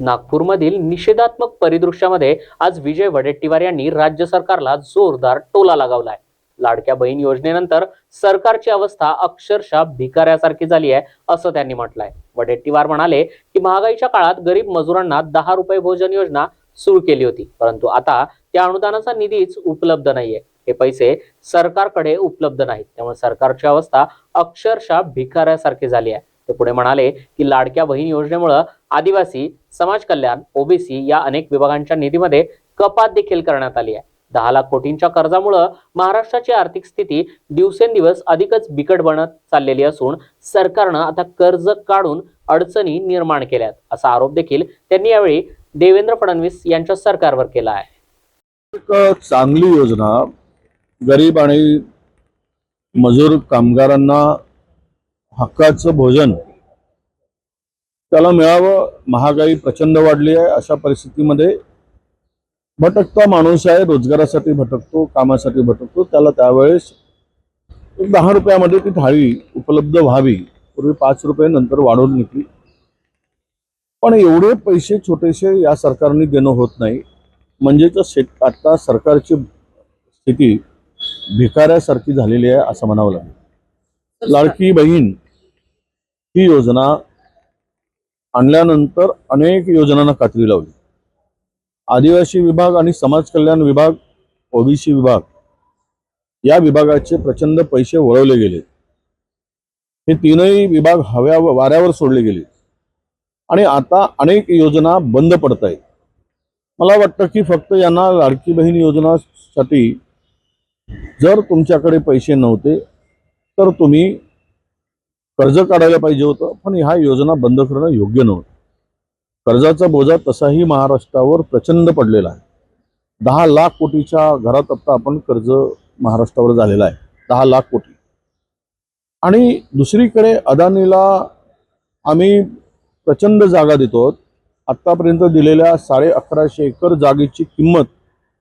नागपूरमधील निषेधात्मक परिदृश्यामध्ये आज विजय वडेट्टीवार यांनी राज्य सरकारला जोरदार टोला लगावलाय. लाडक्या बहीण योजनेनंतर सरकारची अवस्था अक्षरशः भिकाऱ्यासारखी झाली आहे असं त्यांनी म्हटलंय. वडेट्टीवार म्हणाले की महागाईच्या काळात गरीब मजुरांना दहा रुपये भोजन योजना सुरू केली होती परंतु आता त्या अनुदानाचा निधीच उपलब्ध नाहीये. हे पैसे सरकारकडे उपलब्ध नाहीत. त्यामुळे सरकारची अवस्था अक्षरशः भिकाऱ्यासारखी झाली आहे. ते पुढे म्हणाले की लाडक्या बहीण योजनेमुळे आदिवासी समाज कल्याण ओबीसी या अनेक विभागांच्या निधीमध्ये कपात देखील करण्यात आली आहे. दहा लाख कोटींच्या कर्जामुळं महाराष्ट्राची आर्थिक स्थिती दिवसेंदिवस अधिकच बिकट बनत चाललेली असून सरकारनं आता कर्ज काढून अडचणी निर्माण केल्यात असा आरोप देखील त्यांनी यावेळी देवेंद्र फडणवीस यांच्या सरकारवर केला आहे. एक चांगली योजना गरीब आणि मजूर कामगारांना हक्काचं भोजन. त्याला मिळावं महागाई प्रचंड वाढली आहे अशा परिस्थितीमध्ये. भटकता माणूस आहे रोजगारासाठी भटकतो कामासाठी भटकतो त्याला त्यावेळेस एक दहा रुपयामध्ये ती थाळी उपलब्ध व्हावी. पूर्वी पाच रुपये नंतर वाढवून घेतली पण एवढे पैसे छोटेसे या सरकारने देणं होत नाही. म्हणजेच शेत आता सरकारची स्थिती भिकाऱ्यासारखी झालेली आहे असं म्हणावं लागेल. लाडकी बहीण ही योजना आणल्यानंतर अनेक योजनांना कात्री लावली. आदिवासी विभाग आणि समाज कल्याण विभाग ओबीसी विभाग या विभागाचे प्रचंड पैसे वळवले गेले. हे तीनही विभाग हव्या वाऱ्यावर सोडले गेले. आणि आता अनेक योजना बंद पडत आहेत. मला वाटतं की फक्त यांना लाडकी बहीण योजनासाठी जर तुमच्याकडे पैसे नव्हते तर तुम्ही कर्ज काढायला पाहिजे होतं पण ह्या योजना बंद करणं योग्य नव्हतं. कर्जाचा बोजा तसाही महाराष्ट्रावर प्रचंड पडलेला आहे. दहा लाख कोटीच्या घरात आत्ता आपण कर्ज महाराष्ट्रावर झालेला आहे. दहा लाख कोटी. आणि दुसरीकडे अदानीला आम्ही प्रचंड जागा देतो. आत्तापर्यंत दिलेल्या साडे अकराशे एकर जागेची किंमत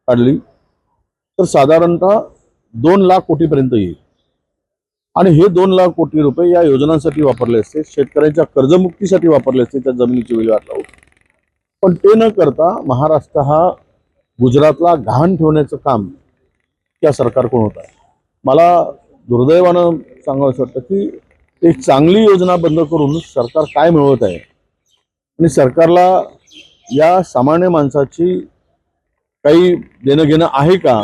काढली तर साधारणतः दोन लाख कोटीपर्यंत येईल. आणि हे दोन लाख कोटी रुपये या योजनांसाठी वापरले असते. शेतकऱ्यांच्या कर्जमुक्तीसाठी वापरले असते. त्या जमिनीची विल्हेवाट लावून पण ते न करता महाराष्ट्र हा गुजरातला घाण ठेवण्याचं काम या सरकारकडून होत आहे. मला दुर्दैवानं सांगावं वाटतं की एक चांगली योजना बंद करून सरकार काय मिळवत आहे? आणि सरकारला या सामान्य माणसाची काही देणं घेणं आहे का?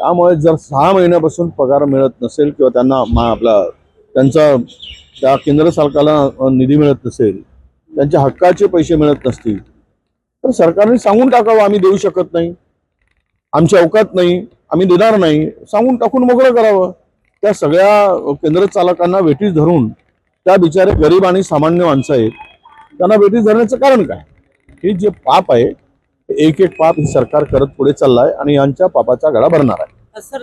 त्यामुळे जर सहा महिन्यापासून पगार मिळत नसेल किंवा त्यांना मा आपला त्यांचा त्या केंद्र सरकारला निधी मिळत नसेल त्यांच्या हक्काचे पैसे मिळत नसतील तर सरकारने सांगून टाकावं आम्ही देऊ शकत नाही. आमची अवकात नाही आम्ही देणार नाही. सांगून टाकून मोकळं करावं. त्या सगळ्या केंद्र चालकांना वेटीस धरून त्या बिचारे गरीब आणि सामान्य माणसं आहेत त्यांना वेटीस धरण्याचं कारण काय? हे जे पाप आहे एक एक पाप हे सरकार करत पुढे चाललंय आणि यांच्या पापाचा गळा भरणार आहे.